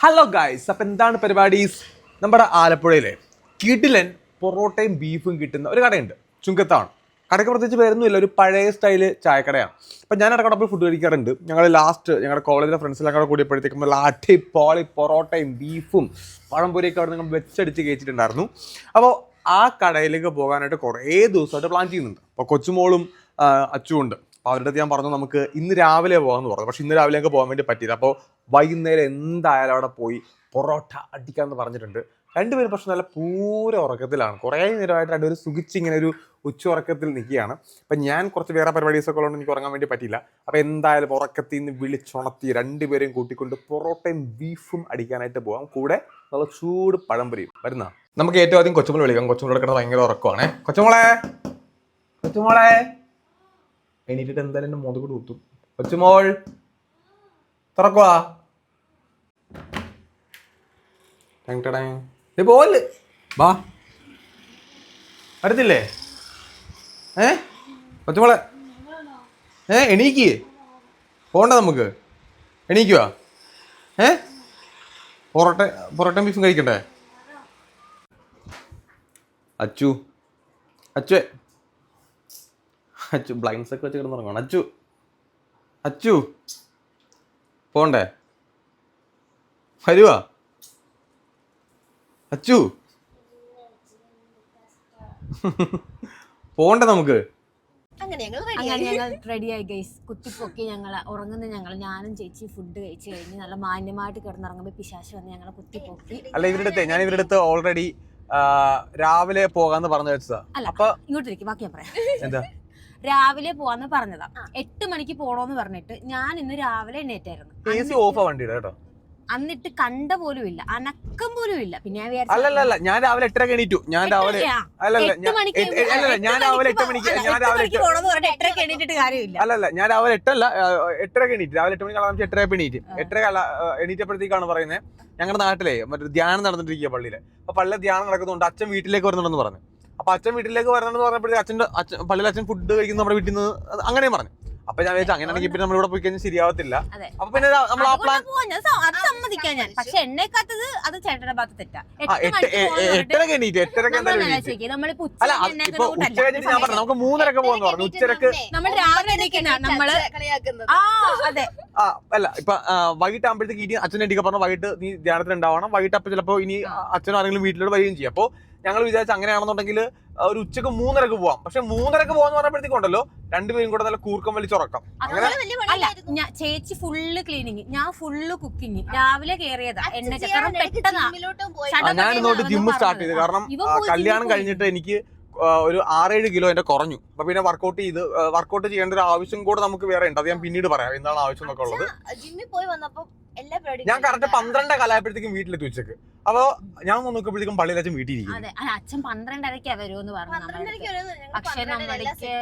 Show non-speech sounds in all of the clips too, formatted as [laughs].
Hello guys അപ്പം എന്താണ് പരിപാടീസ് നമ്മുടെ ആലപ്പുഴയിലെ കിടിലൻ പൊറോട്ടയും ബീഫും കിട്ടുന്ന ഒരു കടയുണ്ട്. ചുങ്കത്താണ്. കടയ്ക്ക് പ്രത്യേകിച്ച് പേരൊന്നുമില്ല. ഒരു പഴയ സ്റ്റൈൽ ചായക്കടയാണ്. അപ്പം ഞാൻ ഇടയ്ക്കടെ പോയി ഫുഡ് കഴിക്കാറുണ്ട്. ഞങ്ങൾ ലാസ്റ്റ് ഞങ്ങളുടെ കോളേജിലെ ഫ്രണ്ട്സിലും കൂടെ കൂടിയപ്പോഴത്തേക്കും നല്ല പോളി പൊറോട്ടയും ബീഫും പഴംപൊരിയൊക്കെ അവിടെ നിങ്ങൾ വെച്ചടിച്ച് കഴിച്ചിട്ടുണ്ടായിരുന്നു. അപ്പോൾ ആ കടയിലേക്ക് പോകാനായിട്ട് കുറേ ദിവസമായിട്ട് പ്ലാൻ ചെയ്യുന്നുണ്ട്. അപ്പോൾ കൊച്ചുമോളും അച്ചുമുണ്ട് അപ്പോൾ അവരുടെ ഞാൻ പറഞ്ഞു നമുക്ക് ഇന്ന് രാവിലെ പോകാമെന്ന് പറഞ്ഞു. പക്ഷെ ഇന്ന് രാവിലെ ഞങ്ങൾക്ക് പോകാൻ വേണ്ടി പറ്റിയില്ല. അപ്പോൾ വൈകുന്നേരം എന്തായാലും അവിടെ പോയി പൊറോട്ട അടിക്കാമെന്ന് പറഞ്ഞിട്ടുണ്ട്. രണ്ടുപേരും പക്ഷെ നല്ല പൂര ഉറക്കത്തിലാണ്. കുറേ നേരമായിട്ട് രണ്ടുപേരും സുഖിച്ച് ഇങ്ങനെ ഒരു ഉച്ച ഉറക്കത്തിൽ നിൽക്കുകയാണ്. അപ്പം ഞാൻ കുറച്ച് വേറെ പരിപാടീസൊക്കെ ഉള്ളതുകൊണ്ട് എനിക്ക് ഉറങ്ങാൻ വേണ്ടി പറ്റിയില്ല. അപ്പോൾ എന്തായാലും ഉറക്കത്തിൽ നിന്ന് വിളിച്ചുണർത്തി രണ്ടുപേരെയും കൂട്ടിക്കൊണ്ട് പൊറോട്ടയും ബീഫും അടിക്കാനായിട്ട് പോകാം കൂടെ നല്ല ചൂട് പഴം പഴംപൊരിയും. വരുന്ന? നമുക്ക് ഏറ്റവും ആദ്യം കൊച്ചുമോൾ വിളിക്കാം. കൊച്ചുമോൾ കിടക്കുന്നത് ഭയങ്കര ഉറക്കമാണ്. കൊച്ചുമോളെ? കൊച്ചുമോളെ? എണീറ്റിട്ട് എന്തായാലും എന്റെ മുതുകൂട് കുത്തും. കൊച്ചുമോൾ തുറക്കുവാ. പോവല്ല് വാ. അടുത്തില്ലേ ഏ? കൊച്ചുമോളെ ഏ എണീക്ക്. പോണ്ട നമുക്ക്. എണീക്കുവാ. ഏ? പൊറോട്ട പൊറോട്ടയും ബീഫും കഴിക്കണ്ടേ? അച്ചു. അച്ചുവേ. അച്ചു ബ്ലൈൻഡ്സ് ഒക്കെ വെച്ച് കിടന്നുറങ്ങണം അച്ചു അച്ചു പോണ്ടേ? വരുവാ? അച്ചു പോണ്ടേ നമുക്ക്? അങ്ങനെ ഞങ്ങൾ അങ്ങനെ ഞങ്ങൾ റെഡിയായി ഗൈസ് കുത്തിപ്പൊക്കി ഞങ്ങൾ ഉറങ്ങുന്ന ഞങ്ങൾ ഞാനും ചേച്ചി ഫുഡ് കഴിച്ച് കഴിഞ്ഞ് നല്ല മാന്യമായിട്ട് കിടന്നുറങ്ങുമ്പോൾ പിശാശ് വന്ന് ഞങ്ങളെ കുത്തിപ്പൊക്കി. അല്ല ഇവരുടെ അടുത്ത് ഞാൻ ഇവരുടെ അടുത്ത് ഓൾറെഡി രാവിലെ പോകാന്ന് പറഞ്ഞു വെച്ചതാ. അല്ല അപ്പൊ ഇങ്ങോട്ടിരിക്കും ബാക്കി ഞാൻ പറയാം. എന്താ? രാവിലെ പോവാന്ന് പറഞ്ഞതാ. എട്ട് മണിക്ക് പോണോന്ന് പറഞ്ഞിട്ട് ഞാൻ ഇന്ന് രാവിലെ എണ്ണേറ്റായിരുന്നു ഓഫ് വണ്ടിയുടെ കേട്ടോ. എന്നിട്ട് കണ്ട പോലും ഇല്ല. അനക്കം പോലും ഇല്ല. പിന്നെ ഞാൻ വിചാരിച്ചു അല്ലല്ല ഞാൻ രാവിലെ എട്ടരക്ക് എണീറ്റു. ഞാൻ രാവിലെ അല്ലല്ല ഞാൻ മണിക്ക് അല്ലല്ല ഞാൻ രാവിലെ എട്ട് മണിക്ക് ഞാൻ രാവിലെ എട്ടര എണീറ്റിട്ട് കാര്യമില്ല. അല്ലല്ല ഞാൻ രാവിലെ എട്ടല്ല എട്ടര എട്ടരക്ക് എണീറ്റ്. രാവിലെ എട്ട് മണിക്ക് എട്ടര എണീറ്റ്. എട്ടര എണീറ്റപ്പോഴത്തേക്കാണ് പറയുന്നത് ഞങ്ങളുടെ നാട്ടിലെ മറ്റേ ധ്യാനം നടന്നിട്ടിരിക്കുക പള്ളിയിലെ. അപ്പൊ പള്ളിയിലെ ധ്യാനം നടക്കുന്നുണ്ട് അച്ഛൻ വീട്ടിലേക്ക് വരുന്നുണ്ടെന്ന് പറഞ്ഞു. അപ്പൊ അച്ഛൻ വീട്ടിലേക്ക് വരണമെന്ന് പറഞ്ഞപ്പോഴത്തേക്ക് അച്ഛന്റെ അച്ഛൻ പള്ളിയിൽ അച്ഛൻ ഫുഡ് കഴിക്കുന്ന നമ്മുടെ വീട്ടിൽ നിന്ന്. അങ്ങനെയും പറഞ്ഞു. അപ്പൊ ഞാൻ വിചാരിച്ചു അങ്ങനെയാണെങ്കിൽ പിന്നെ നമ്മളിവിടെ പോയി കഴിഞ്ഞാൽ ശരിയാവത്തില്ല. അതെ. അപ്പൊ പിന്നെ നമ്മൾ ആ പ്ലാൻ ഞാൻ അത് സമ്മതിക്കാം ഞാൻ. പക്ഷെ എണ്ണേക്കാത്തത് അത് ചേട്ടന്റെ ഭാഗത്ത് തെറ്റാ. എട്ടരക്ക് എണീറ്റ് എട്ടരക്ക് അല്ല ഇപ്പൊ ഉച്ച കഴിഞ്ഞിട്ട് ഞാൻ പറഞ്ഞു നമുക്ക് മൂന്നരക്ക് പോകാന്ന് പറഞ്ഞു. ഉച്ചരക്ക് നമ്മൾ രാവിലെ എണീക്കുന്ന നമ്മൾ ആ അതെ. ആ അല്ല ഇപ്പൊ ആ, വൈകിട്ടാകുമ്പോഴത്തേക്ക് ഇനി അച്ഛൻ എണീക്കെ പറഞ്ഞു വൈകിട്ട് നീ ധ്യാനത്തിൽ ഉണ്ടാവണം വൈകിട്ട് അപ്പൊ ചിലപ്പോ ഇനി അച്ഛനും ആരെങ്കിലും വീട്ടിലോട്ട് വരികയും ചെയ്യും. അപ്പൊ ഞങ്ങൾ വിചാരിച്ച അങ്ങനെയാണെന്നുണ്ടെങ്കിൽ ഒരു ഉച്ചയ്ക്ക് മൂന്നരക്ക് പോവാം. പക്ഷെ മൂന്നരക്ക് പോവാന്ന് പറഞ്ഞപ്പോഴത്തേക്കും ഉണ്ടല്ലോ രണ്ടുപേരും കൂടെ നല്ല കൂർക്കം വലിച്ചുറക്കം അങ്ങനെ വലിയ അല്ല ഞാൻ ചേച്ചി ഫുള്ള് ക്ലീനിങ് ഞാൻ ഫുള്ള് കുക്കിങ് രാവിലെ കേറിയതാ എന്നെ എണ്ണ ചെയ്യാൻ കാരണം ഇടയ്ക്ക് പെട്ടെന്നാ ജിമ്മിലോട്ടും പോയി. ആ, ഞാൻ ഇന്നോട്ട് ജിമ്മ് സ്റ്റാർട്ട് ചെയ്തു. കാരണം ആ, കല്യാണം കഴിഞ്ഞിട്ട് എനിക്ക് ഒരു ആറേഴ് കിലോ എന്റെ കുറഞ്ഞു. അപ്പൊ പിന്നെ വർക്കൗട്ട് ചെയ്ത് വർക്കൗട്ട് ചെയ്യേണ്ട ഒരു ആവശ്യം കൂടെ നമുക്ക് വേറെ ഉണ്ട്. അത് ഞാൻ പിന്നീട് പറയാം. എന്താണ് ആവശ്യം എന്നൊക്കെ ഉള്ളത്. ജിമ്മിൽ പോയി വന്നപ്പോ ഞാൻ കറക്റ്റ് പന്ത്രണ്ട് കലാപ്പഴത്തേക്കും വീട്ടിലെത്തി ഉച്ചയ്ക്ക്. അപ്പൊ ഞാൻ നോക്കുമ്പോഴത്തേക്കും പള്ളിയിൽ അച്ഛൻ വീട്ടിൽ അതെ. അച്ഛൻ പന്ത്രണ്ടരക്കാ വരുമെന്ന് പറഞ്ഞു പക്ഷെ പന്ത്രണ്ടര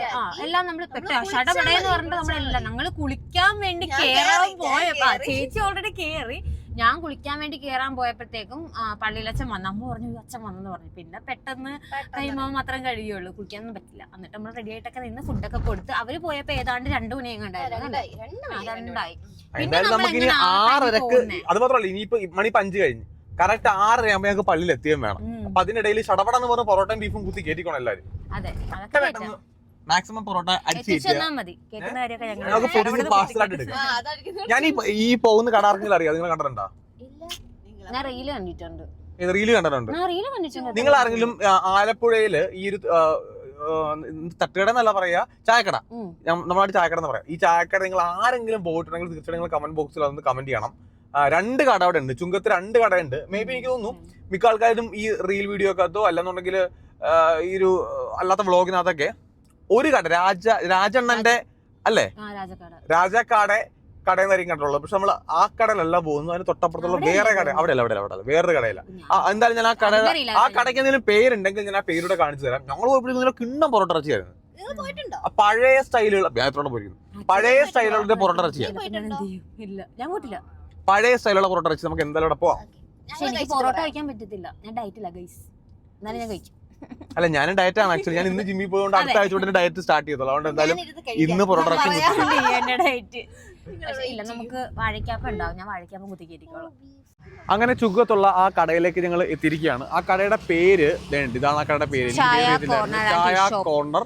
എല്ലാം നമ്മൾ ഷടപടയെന്ന് പറഞ്ഞിട്ട് നമ്മളെല്ലാം ഞങ്ങൾ കുളിക്കാൻ വേണ്ടി കേറാൻ പോയപ്പോ ചേച്ചി ഓൾറെഡി കേറി. ഞാൻ കുളിക്കാൻ വേണ്ടി കേറാൻ പോയപ്പോഴത്തേക്കും പള്ളിയിലച്ഛൻ വന്നു. അമ്മ പറഞ്ഞു "അയ്യോ, അച്ഛൻ വന്നെന്ന് പറഞ്ഞു. പിന്നെ പെട്ടെന്ന്. കഴിയുമ്പോൾ മാത്രം കഴിയുള്ളൂ. കുളിക്കാനൊന്നും പറ്റില്ല. എന്നിട്ട് നമ്മൾ റെഡി ആയിട്ടൊക്കെ നിന്ന് ഫുഡൊക്കെ കൊടുത്ത് അവർ പോയപ്പോ ഏതാണ്ട് രണ്ടു മണിയും കണ്ടായിരുന്നു രണ്ടായി, രണ്ട് രണ്ട് രണ്ടായി. പിന്നെ എന്തായാലും നമ്മൾ നമുക്ക് ഇനി എങ്ങനെ ആറരക്ക് അത് മാത്രമല്ല ഇനിയിപ്പോ മണി കഴിഞ്ഞു. കറക്റ്റ് ആറര ആകുമ്പോ ഞങ്ങൾക്ക് പള്ളിയിൽ എത്തിയും വേണം. അപ്പൊ അതിനിടയിൽ ഷടപട എന്ന് പറഞ്ഞ പൊറോട്ടയും ബീഫും കുത്തി കയറ്റിക്കോണം എല്ലാവരും അതെ മാക്സിമം പൊറോട്ട പൊടിച്ച് കുത്തി- എടുക്കാം. ഞാൻ ഈ പോകുന്ന കടാർക്കെങ്കിലും അറിയാം? നിങ്ങൾ കണ്ടിട്ടുണ്ടോ? ഞാൻ റീൽ കണ്ടിട്ടുണ്ട്. റീൽ കണ്ടിട്ടുണ്ട്? നിങ്ങൾ ആരെങ്കിലും ആലപ്പുഴയിൽ ഈ ഒരു തട്ടുകട എന്നല്ല പറയാ ചായക്കട. നമ്മളായിട്ട് ചായക്കട എന്ന് പറയാം. ഈ ചായക്കട നിങ്ങൾ ആരെങ്കിലും പോയിട്ടുണ്ടെങ്കിൽ തീർച്ചയായിട്ടും നിങ്ങൾ കമന്റ് ബോക്സിൽ അതൊന്ന് കമന്റ് ചെയ്യണം. രണ്ട് കട അവിടെ ഉണ്ട്. ചുങ്കത്ത് രണ്ട് കടയുണ്ട്. മേ ബി എനിക്ക് തോന്നുന്നു മിക്ക ആൾക്കാരും ഈ റീൽ വീഡിയോ ഒക്കകത്തോ അല്ലെന്നുണ്ടെങ്കിൽ ഈ ഒരു അല്ലാത്ത വ്ളോഗിനകത്തൊക്കെ ഒരു കട. രാജ രാജണ്ണന്റെ അല്ലേ? ആ കടയിൽ രാജാക്കാടെ കടയെന്നായിരിക്കും കണ്ടുള്ളത് പക്ഷെ നമ്മൾ ആ കടയിലല്ല പോകുന്നു അതിന് തൊട്ടപ്പുറത്തുള്ള വേറെ കട അവിടെ അല്ല അവിടെ അല്ല അവിടെ വേറൊരു കടയില്ല. ആ എന്തായാലും ഞാൻ ആ കട ആ കടയ്ക്ക് എന്തെങ്കിലും പേരുണ്ടെങ്കിൽ ഞാൻ ആ പേരൂടെ കാണിച്ചു തരാം. ഞങ്ങൾ പോയപ്പോഴും ഇങ്ങനെ കിണ്ണം പൊറോട്ട ഇറച്ചിയായിരുന്നു നിങ്ങൾ പോയിട്ടുണ്ടോ? പഴയ സ്റ്റൈലുള്ള ഞാൻ എത്ര പോയിരിക്കുന്നു? പഴയ സ്റ്റൈലുള്ള പൊറോട്ട ഇറച്ചിയാ. ചിലപ്പോ ഞാൻ ഇല്ല. ഞാൻ പോയിട്ടില്ല. പഴയ സ്റ്റൈലുള്ള പൊറോട്ട ഇറച്ചി നമുക്ക് എന്തായാലും അവിടെ പോവാം. പൊറോട്ട കഴിക്കാൻ പറ്റത്തില്ല. ഞാൻ ഡയറ്റില്ല ഗൈസ് എന്നാലും ഞാൻ കഴിക്കും. അല്ല ഞാൻ ഡയറ്റ് ആണ് ആക്ച്വലി ഞാൻ ഇന്ന് ജിമ്മിൽ പോയതുകൊണ്ട് അടുത്ത. ആഴ്ച ഉടനെ ഡയറ്റ് സ്റ്റാർട്ട് ചെയ്തോളൂ. അതുകൊണ്ട് എന്തായാലും ഇന്ന് പക്ഷെ ഇല്ല നമുക്ക് വാഴക്കാപ്പ ഉണ്ടാവും. ഞാൻ വാഴയ്ക്കാപ്പം കുത്തിക്കേറ്റിക്കോളാം. അങ്ങനെ ചുങ്കത്തുള്ള ആ കടയിലേക്ക് ഞങ്ങൾ എത്തിയിരിക്കുകയാണ്. ആ കടയുടെ പേര് ദേ ഇതാണ് ആ കടയുടെ പേര്. ചായ. കോർണർ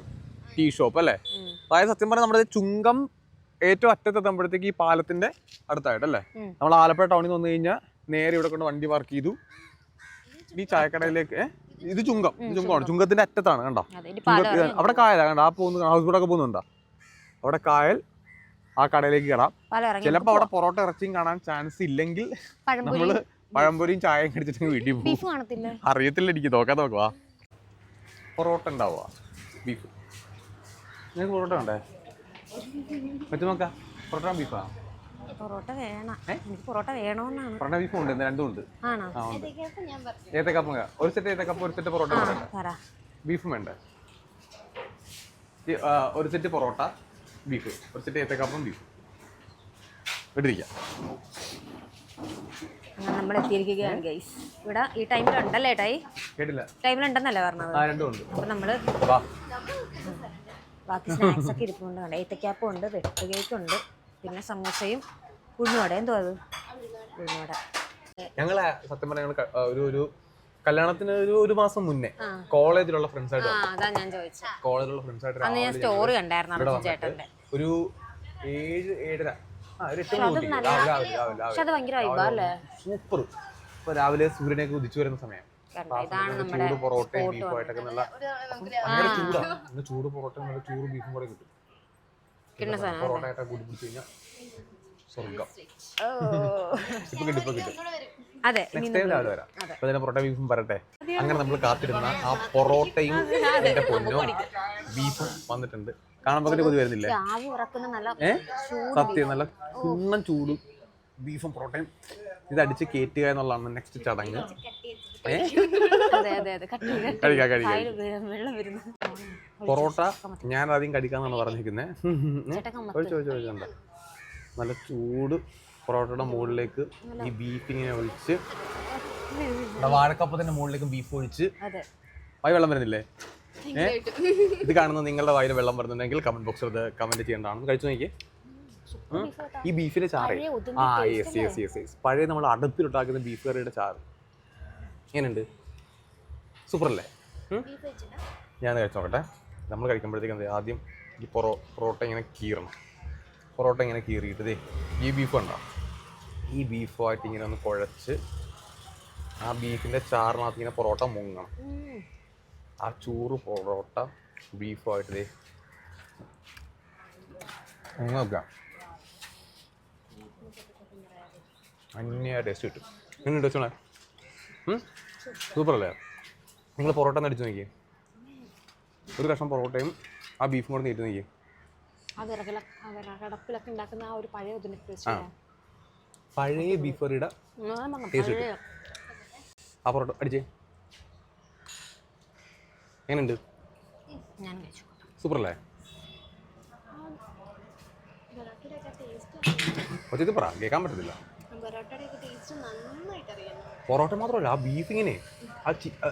ടീ ഷോപ്പ് അല്ലേ? അതായത് സത്യം പറഞ്ഞാൽ നമ്മുടെ ചുങ്കം ഏറ്റവും അറ്റത്തെത്തുമ്പോഴത്തേക്ക് ഈ പാലത്തിന്റെ അടുത്തായിട്ടല്ലേ അല്ലേ? നമ്മൾ ആലപ്പുഴ ടൗണിൽ നിന്ന് വന്നു കഴിഞ്ഞാൽ നേരെ ഇവിടെ കൊണ്ട് വണ്ടി പാർക്ക് ചെയ്തു. ഈ ചായക്കടയിലേക്ക്? ഇത് ചുങ്കം ചുങ്കമാണ് ചുങ്കത്തിന്റെ അറ്റത്താണ് കണ്ടോ? അവിടെ കായല കണ്ടോ? ആ പോകുന്ന ഹൗസ് ബോട്ടൊക്കെ പോകുന്നുണ്ടോ അവിടെ കായൽ ആ കടയിലേക്ക് കയറാം ചിലപ്പോ അവിടെ പൊറോട്ട ഇറച്ചിയും കാണാൻ ചാൻസ് ഇല്ലെങ്കിൽ നമ്മൾ പഴംപൊരിയും ചായയും കടിച്ചിട്ട് വീട്ടിൽ പോകും. അറിയത്തില്ല എനിക്ക് നോക്കാൻ നോക്കുവാ. പൊറോട്ട ഉണ്ടാവുക ബീഫ്. നിങ്ങൾക്ക് പൊറോട്ട ഉണ്ടേ പറ്റും നോക്കാം പൊറോട്ട ബീഫാ? പൊറോട്ട വേണം. എനിക്ക് പൊറോട്ട വേണമെന്നാണ് പൊറോട്ട ബീഫും ഉണ്ട് രണ്ടും ഉണ്ട്. ആണോ? ഏത്തക്കപ്പം ഒരു സെറ്റ് ഏത്തക്കപ്പം ഒരു സെറ്റ് പൊറോട്ട പറ. ബീഫും വേണ്ട? ഒരു സെറ്റ് പൊറോട്ട ബീഫ്. ഒരു സെറ്റ് ഏത്തക്കപ്പം ബീഫ്. ഇട്ടിരിക്കാം അങ്ങനെ നമ്മൾ എത്തിയിരിക്കുകയാണ് ഗൈസ് ഇവിടെ ഈ ടൈമിൽ ഉണ്ടല്ലേ ടൈ കേട്ടില്ല. ടൈമിൽ ഉണ്ടെന്നല്ലേ പറഞ്ഞത്? ആ രണ്ടും ഉണ്ട്. അപ്പൊ നമ്മൾ വാ. ബാക്കി സ്നാക്സ് ഒക്കെ ഇരിപ്പുണ്ട്. കണ്ടോ? ഏത്തക്കാപ്പം ഉണ്ട് വെട്ട് കേക്ക് ഉണ്ട് പിന്നെ സമൂസയും ഉഴുന്നുവട. എന്തോ അത്? ഉഴുന്നുവട. ഞങ്ങൾ സത്യം പറഞ്ഞ ഒരു ഒരു കല്യാണത്തിന് ഒരു ഒരു മാസം മുന്നേ കോളേജിലുള്ള ഫ്രണ്ട്സ് ആയിട്ട് ആ അതാ ഞാൻ ചോദിച്ചത് കോളേജിലുള്ള ഫ്രണ്ട്സ് ആയിട്ട് അന്ന് ഞാൻ സ്റ്റോറി കണ്ടായിരുന്നു ചേട്ടന്റെ ഒരു ഏഴ് ഏഴര. സൂപ്പർ ഇപ്പൊ രാവിലെ സൂര്യനെ ഉദിച്ചു വരുന്ന സമയം. ചൂട് പൊറോട്ടയും ബീഫുമായിട്ടൊക്കെ ബീഫും ആയിട്ടൊക്കെ നല്ല ഭയങ്കര ചൂടാ. നല്ല ചൂട് പൊറോട്ടയും നല്ല ചൂട് ബീഫും കൂടെ കിട്ടും. പൊറോട്ടയൊക്കെ സാധനം പൊറോട്ട ആയിട്ടൊക്കെ കൂടി പിടിച്ചു കഴിഞ്ഞാൽ സ്വർഗം ഓ. ഇപ്പൊ കിട്ടും ഇപ്പൊ കിട്ടും അതെ ഇനി നെക്സ്റ്റ് ടൈം രാവിലെ വരാം. അപ്പൊ അതിന്റെ പൊറോട്ട ബീഫും പറട്ടെ അങ്ങനെ നമ്മൾ കാത്തിരുന്ന ആ പൊറോട്ടയും എന്റെ പൊന്നും ബീഫും വന്നിട്ടുണ്ട്. കാണുമ്പോൾ കൊതി വരുന്നില്ലേ? ആവി ഉറക്കുന്ന നല്ല ഏ? ചൂട് സത്യം നല്ല കുന്നം ചൂടും ബീഫും പൊറോട്ടയും. ഇത് അടിച്ച് കയറ്റുക എന്നുള്ളതാണ് നെക്സ്റ്റ് ചടങ്ങ്. അതെ അതെ അതെ. കട്ടി കഴിക്കാം കഴിക്കാം പൊറോട്ട ഞാൻ ആദ്യം കടിക്കാന്നാണ് പറഞ്ഞിരിക്കുന്നത് ചേട്ടൻ കമ്മത്ത്. ഒഴിച്ചു ഒഴിച്ചു ഒഴിച്ചുണ്ട് നല്ല ചൂട് പൊറോട്ടയുടെ മുകളിലേക്ക് ഈ ബീഫ് ഇങ്ങനെ ഒഴിച്ച് വാഴക്കപ്പത്തിന്റെ മുകളിലേക്ക് ബീഫ് ഒഴിച്ച് വായി വെള്ളം വരുന്നില്ലേ? ഇത് കാണുന്ന നിങ്ങളുടെ വായിൽ വെള്ളം വരുന്നുണ്ടെങ്കിൽ കമന്റ് ബോക്സിൽ അത് കമന്റ് ചെയ്യേണ്ടതാണ്. കഴിച്ചു നോക്കിയേ. ഈ ബീഫിന്റെ ചാറ്. ആ യെസ് യെസ് യെസ് യെസ് പഴയ നമ്മൾ അടുപ്പിലുണ്ടാക്കുന്ന ബീഫ് കറിയുടെ ചാറ്. എങ്ങനെയുണ്ട്? സൂപ്പർ അല്ലേ? ഞാൻ കഴിച്ചു നോക്കട്ടെ. നമ്മൾ കഴിക്കുമ്പോഴത്തേക്കും ആദ്യം ഈ പൊറോ പൊറോട്ട ഇങ്ങനെ കീറണം. പൊറോട്ട ഇങ്ങനെ കീറിയിട്ട് ദേ ഈ ബീഫ് ഉണ്ടോ ഈ ബീഫുമായിട്ട് ഇങ്ങനെ ഒന്ന് കുഴച്ച് ആ ബീഫിന്റെ ചാറിനകത്ത് ഇങ്ങനെ പൊറോട്ട മുങ്ങണം. ആ ചൂറ് പൊറോട്ട ബീഫുമായിട്ട് ദേ നോക്കാം. അന്യ ടേസ്റ്റ് കിട്ടും. എങ്ങനെ ടേസ്റ്റ് സൂപ്പർ അല്ലേ നിങ്ങൾ പൊറോട്ട ഒന്ന് അടിച്ചു നോക്കിയേ? ഒരു കഷ്ണം പൊറോട്ടയും ആ ബീഫും കൂടെ നീട്ടി നോക്കിയേ. ആ വിറകില വിറകടപ്പിലൊക്കെ ഉണ്ടാക്കുന്ന ആ ഒരു പഴയ ഒതുങ്ങി ആ. പഴയ ബീഫ് കറിയുടെ ടേസ്റ്റ് പഴയ. ആ പൊറോട്ട അടിച്ചേ. എങ്ങനെയുണ്ട്? ഞാൻ കഴിച്ചു. സൂപ്പർ അല്ലേ ഒറ്റ പറ കേൾക്കാൻ പറ്റത്തില്ല. ടേസ്റ്റ് പൊറോട്ട മാത്രമല്ല ആ ബീഫ് ഇങ്ങനെ ആ ബീഫിന്റെ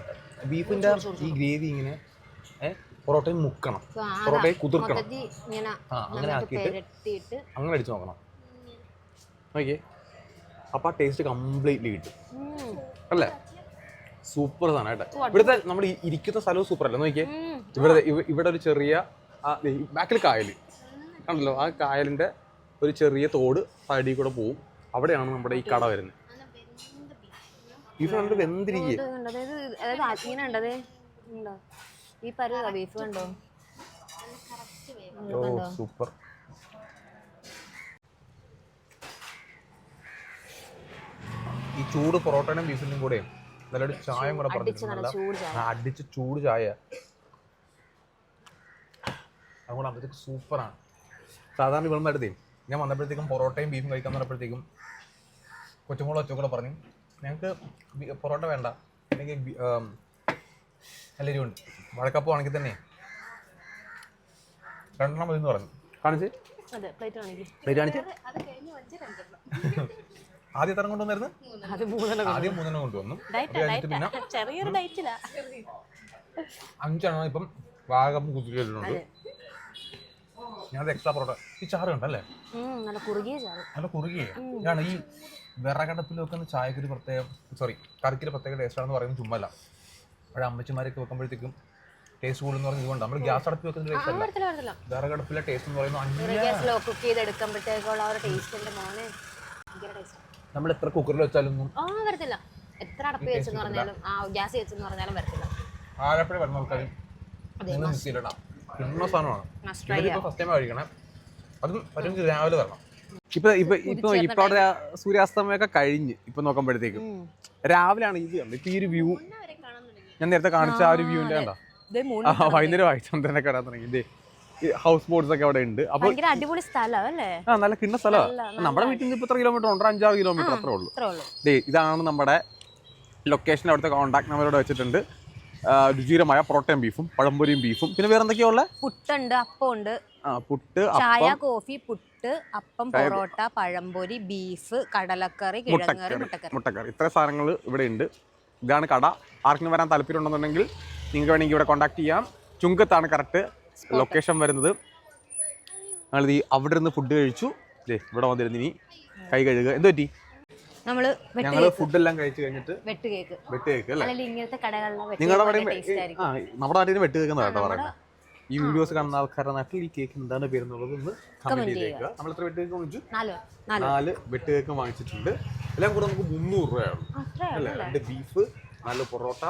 ബീഫിന്റെ ഈ ഗ്രേവി ഇങ്ങനെ ഏ? പൊറോട്ടയും മുക്കണം. അപ്പൊ പൊറോട്ടയെ കുതിർക്കണം. ആ അങ്ങനെ ആക്കിയിട്ട് അങ്ങനെ അടിച്ചു നോക്കണം. ഓക്കെ അപ്പോൾ ആ ടേസ്റ്റ് കംപ്ലീറ്റ്ലി കിട്ടും. അല്ലേ? സൂപ്പർ സാധനം കേട്ടോ. ഇവിടുത്തെ നമ്മൾ ഇരിക്കുന്ന സ്ഥലവും സൂപ്പർ അല്ലേ? നോക്കിയേ. ഇവിടെ ഇവ- ഇവിടെ ഒരു ചെറിയ ബാക്കിൽ കായൽ കണ്ടല്ലോ? ആ കായലിന്റെ ഒരു ചെറിയ തോട് സൈഡിൽ കൂടെ പോവും. അവിടെയാണ് നമ്മുടെ ഈ കട വരുന്നത്. ബീഫ് കണ്ടിട്ട് വെന്തിരിക്കുക ഈ പരുക ബീഫ് കണ്ടോ? ഓ സൂപ്പർ ഈ ചൂട് പൊറോട്ടയും ബീഫിനും കൂടെ നല്ലൊരു ചായം കൂടെ അടിച്ച് പറഞ്ഞിട്ടുണ്ട് ചൂട് ചായ. ആ, അടിച്ച് ചൂട് ചായ. അതുകൊണ്ട് അപ്പോഴത്തേക്ക് സൂപ്പറാണ് സാധാരണ ഇവിടെ എടുത്തേ ഞാൻ വന്നപ്പോഴത്തേക്കും പൊറോട്ടയും ബീഫും കഴിക്കാൻ വന്നപ്പോഴത്തേക്കും കൊച്ചുമോളോ ഒച്ച കൂടെ പറഞ്ഞു ഞങ്ങൾക്ക് പൊറോട്ട വേണ്ട. ആം, നല്ല എരിവുണ്ട് വഴക്കപ്പം ആണെങ്കിൽ തന്നെ. രണ്ടെണ്ണം മതി എന്ന് പറഞ്ഞു. കാണിച്ച്. അതെ പ്ലേറ്റ് കാണിച്ച്. ആദ്യം എത്ര കൊണ്ടുവന്നായിരുന്നു അത് മൂന്നെണ്ണം. ആദ്യം മൂന്നെണ്ണം കൊണ്ടുവന്നു പിന്നെ ചെറിയൊരു അഞ്ചെണ്ണം ഇപ്പം വാഗം കുതിരുന്നുണ്ട് ഞങ്ങളുടെ എക്സ്ട്രാ പൊറോട്ട. ഈ ചാറ് ഉണ്ടല്ലേ നല്ല കുറുകിയ ചാറ്. നല്ല കുറുകിയേ. ഇതാണ് ഈ വിറകടപ്പിൽ വെക്കുന്ന ചായക്ക് ഒരു പ്രത്യേക സോറി കറിക്കൊരു പ്രത്യേക ടേസ്റ്റ് ആണെന്ന് പറയുന്നത് ചുമ്മല്ല അവിടെ അമ്മച്ചിമാരൊക്കെ വെക്കുമ്പോഴത്തേക്കും ടേസ്റ്റ് കൂടുന്ന പറഞ്ഞത് ഇതുകൊണ്ട് നമ്മൾ ഗ്യാസ് അടപ്പ് വെക്കുന്ന ടേസ്റ്റ് അല്ല. ടേസ്റ്റ് എന്ന് പറയുന്നത് അന്യ ഗ്യാസിലോ കുക്ക് ചെയ്തെടുക്കുമ്പോഴത്തേക്കുള്ള ആ ഒരു ടേസ്റ്റിന്റെ മോനെ ഭയങ്കര നമ്മൾ എത്ര കുക്കറിൽ വെച്ചാലൊന്നും ആ വരത്തില്ല. എത്ര അടപ്പ് വെച്ചെന്ന് പറഞ്ഞാലും ആ ഗ്യാസ് വെച്ചെന്ന് പറഞ്ഞാലും വരത്തില്ല. വരുന്ന നിങ്ങൾ സാധനമാണ്. ഫസ്റ്റ് ടൈം കഴിക്കണേ. അതും പറ്റുമെങ്കിൽ രാവിലെ വരണം. ഇപ്പൊ ഇപ്പൊ ഇപ്പൊ ഇപ്പൊ അവിടെ സൂര്യാസ്തമയൊക്കെ കഴിഞ്ഞ് ഇപ്പൊ നോക്കുമ്പോഴത്തേക്കും. രാവിലെയാണ് ഇത് ഇപ്പൊ ഈ ഒരു വ്യൂ ഞാൻ നേരത്തെ കാണിച്ച ആ ഒരു വ്യൂവിന്റെ കണ്ടോ? ദേ മൂന്ന് ആ കടാൻ തുടങ്ങി. ഇതേ ഹൗസ് ബോട്ട്സ് ഒക്കെ അവിടെ ഉണ്ട്. അപ്പൊ ഭയങ്കര അടിപൊളി സ്ഥലമല്ലേ ആ നല്ല കിണ്ണ സ്ഥലമാണ് നമ്മുടെ വീട്ടിൽ നിന്ന് ഇപ്പൊ എത്ര കിലോമീറ്റർ ഉണ്ടോ അഞ്ചാറ് കിലോമീറ്റർ അത്രേ ഉള്ളൂ. ഡേ ദേ ഇതാണ് നമ്മുടെ ലൊക്കേഷൻ അവിടുത്തെ കോൺടാക്ട് നമ്പർ ഇവിടെ വെച്ചിട്ടുണ്ട്. രുചികരമായ പൊറോട്ടയും ബീഫും പഴംപൊരിയും ബീഫും പിന്നെ വേറെ എന്തൊക്കെയാ ഉള്ളത് പുട്ടുണ്ട് അപ്പമുണ്ട് പുട്ട് ചായ കോഫി പുട്ട് അപ്പം പൊറോട്ട പഴംപൊരി ബീഫ് കടലക്കറി കിഴങ്ങറി മുട്ടക്കറി. മുട്ടക്കറി. ഇത്ര സാധനങ്ങൾ ഇവിടെ ഉണ്ട്. ഇതാണ് കട. ആർക്കും വരാൻ താല്പര്യമുണ്ടെന്നുണ്ടെങ്കിൽ നിങ്ങൾക്ക് വേണമെങ്കിൽ ഇവിടെ കോൺടാക്ട് ചെയ്യാം. ചുങ്കത്താണ് കറക്റ്റ് ലൊക്കേഷൻ വരുന്നത്. ഞങ്ങളിത് അവിടെ നിന്ന് ഫുഡ് കഴിച്ചു. ഇവിടെ വന്നിരുന്ന് ഇനി കൈ കഴുകുക. എന്ത് പറ്റി? ഫുഡെല്ലാം കഴിച്ചു കഴിഞ്ഞിട്ട് വെട്ട് കേക്ക്. വെട്ട് കേക്ക് അല്ലേ? നിങ്ങളുടെ നമ്മുടെ നാട്ടിൽ വെട്ട് പറയുന്നത്. ഈ വീഡിയോസ് കാണുന്ന ആൾക്കാരുടെ നാട്ടിൽ ഈ കേക്ക് എന്താണ് പേരെന്നുള്ളത് ഒന്ന് കമന്റ് ചെയ്തേക്കുക. നമ്മൾ എത്ര വെട്ട് കേക്ക് വാങ്ങിച്ചു? നാലോ. നാലോ. നാല് വെട്ട് കേക്ക് വാങ്ങിച്ചിട്ടുണ്ട്. എല്ലാം കൂടെ നമുക്ക് മുന്നൂറ് രൂപയാണ് അല്ലേ? രണ്ട് ബീഫ് നാല് പൊറോട്ട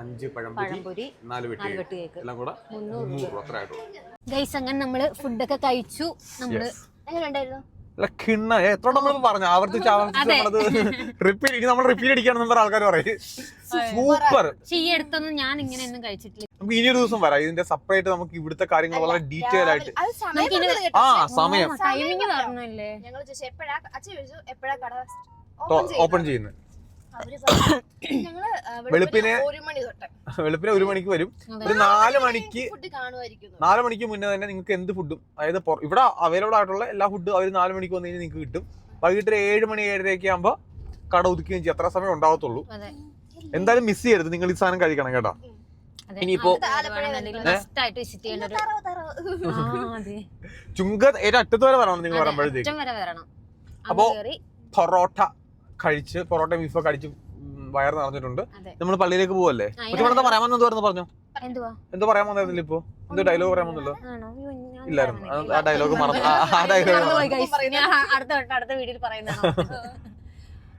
അഞ്ച് പഴംപൊരി നാല് വെട്ടി കേക്ക്. എല്ലാം കൂടെ മുന്നൂറ് രൂപ. അത്ര ആയിട്ടുള്ളൂ. ഗൈസ് അങ്ങനെ നമ്മൾ ഫുഡൊക്കെ കഴിച്ചു. നമ്മൾ കിണ്ണ. എത്ര നമ്മൾ പറഞ്ഞു. ആവർത്തിച്ച് ആവർത്തിച്ച് നമ്മളത് റിപ്പീറ്റ് ഇനി നമ്മൾ റിപ്പീറ്റ് അടിക്കാണെന്ന് പറഞ്ഞ ആൾക്കാർ പറയും. സൂപ്പർ ഞാൻ ഇങ്ങനെ ഒന്നും കഴിച്ചിട്ടില്ല. നമുക്ക് ഇനി ഒരു ദിവസം വരാം. ഇതിന്റെ സെപ്പറേറ്റ് നമുക്ക് ഇവിടുത്തെ കാര്യങ്ങൾ വളരെ ഡീറ്റെയിൽ ആയിട്ട്. ആ സമയം. ടൈമിംഗ് പറഞ്ഞല്ലേ? ഞങ്ങൾ ചോദിച്ചു എപ്പോഴാ അച്ഛൻ ചോദിച്ചു എപ്പോഴാ കട ഓപ്പൺ ചെയ്യുന്നത്. വെളുപ്പിനെ- വെളുപ്പിനെ ഒരു മണിക്ക് വരും. ഒരു നാല് മണിക്ക് നാല് മണിക്ക് മുന്നേ തന്നെ നിങ്ങൾക്ക് എന്ത് ഫുഡും അതായത് ഇവിടെ അവൈലബിൾ ആയിട്ടുള്ള എല്ലാ ഫുഡും അവർ നാല് മണിക്ക് വന്നു കഴിഞ്ഞാൽ നിങ്ങൾക്ക് കിട്ടും. വൈകിട്ട് ഒരു ഏഴ് മണി ഏഴരയൊക്കെ ആകുമ്പോൾ കട ഒതുക്കുകയും ചെയ്യും അത്ര സമയം ഉണ്ടാവത്തുള്ളൂ. അതെ. എന്തായാലും മിസ് ചെയ്യരുത്. നിങ്ങൾ ഈ സാധനം കഴിക്കണം കേട്ടോ. ഇനിയിപ്പോ- [laughs] ചുങ്ക ഏറ്റവും അറ്റത്ത് വരെ വരണം നിങ്ങൾ പറയുമ്പോഴത്തേക്ക്. അപ്പോ- പൊറോട്ട. കഴിച്ച് പൊറോട്ട ബീഫൊക്കെ കഴിച്ച് വയർ നിറഞ്ഞിട്ടുണ്ട്. നമ്മൾ പള്ളിയിലേക്ക് പോവല്ലേ? പക്ഷെ പറയാൻ വന്നു പറഞ്ഞു? പറഞ്ഞു എന്തോ പറയാൻ വന്നായിരുന്നില്ല ഇപ്പൊ? എന്തോ ഡയലോഗ് പറയാൻ വന്നല്ലോ. ഇല്ലായിരുന്നു. ആ ഡയലോഗ് മറന്നു. ആ- ഡയലോഗ്. അടുത്ത അടുത്ത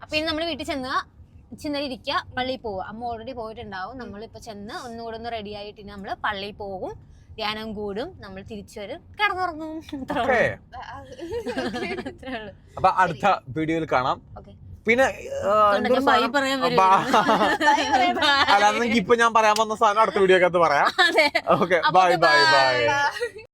അപ്പൊ ഇനി നമ്മൾ വീട്ടിൽ ചെന്ന് ചെന്ന് ഇരിക്കുക പള്ളിയിൽ പോവുക. അമ്മ ഓൾറെഡി പോയിട്ടുണ്ടാവും. നമ്മളിപ്പോ ചെന്ന് ഒന്നുകൂടെ ഒന്ന് റെഡി ആയിട്ട് ഇനി നമ്മൾ പള്ളിയിൽ പോകും. ധ്യാനം കൂടും. നമ്മൾ തിരിച്ചു വരും. കിടന്നുറങ്ങും. അപ്പൊ അടുത്ത വീഡിയോയിൽ കാണാം. ഓക്കെ. പിന്നെ ആ, എന്തോ ഒരു ബൈ സാധനം- പറയാൻ ബാ- വരുവായിരുന്നു. അല്ല അന്നെങ്കിൽ ഇപ്പൊ ഞാൻ പറയാൻ വന്ന സാധനം അടുത്ത വീഡിയോ അകത്ത് പറയാം ഓക്കെ ബൈ ബൈ ബൈ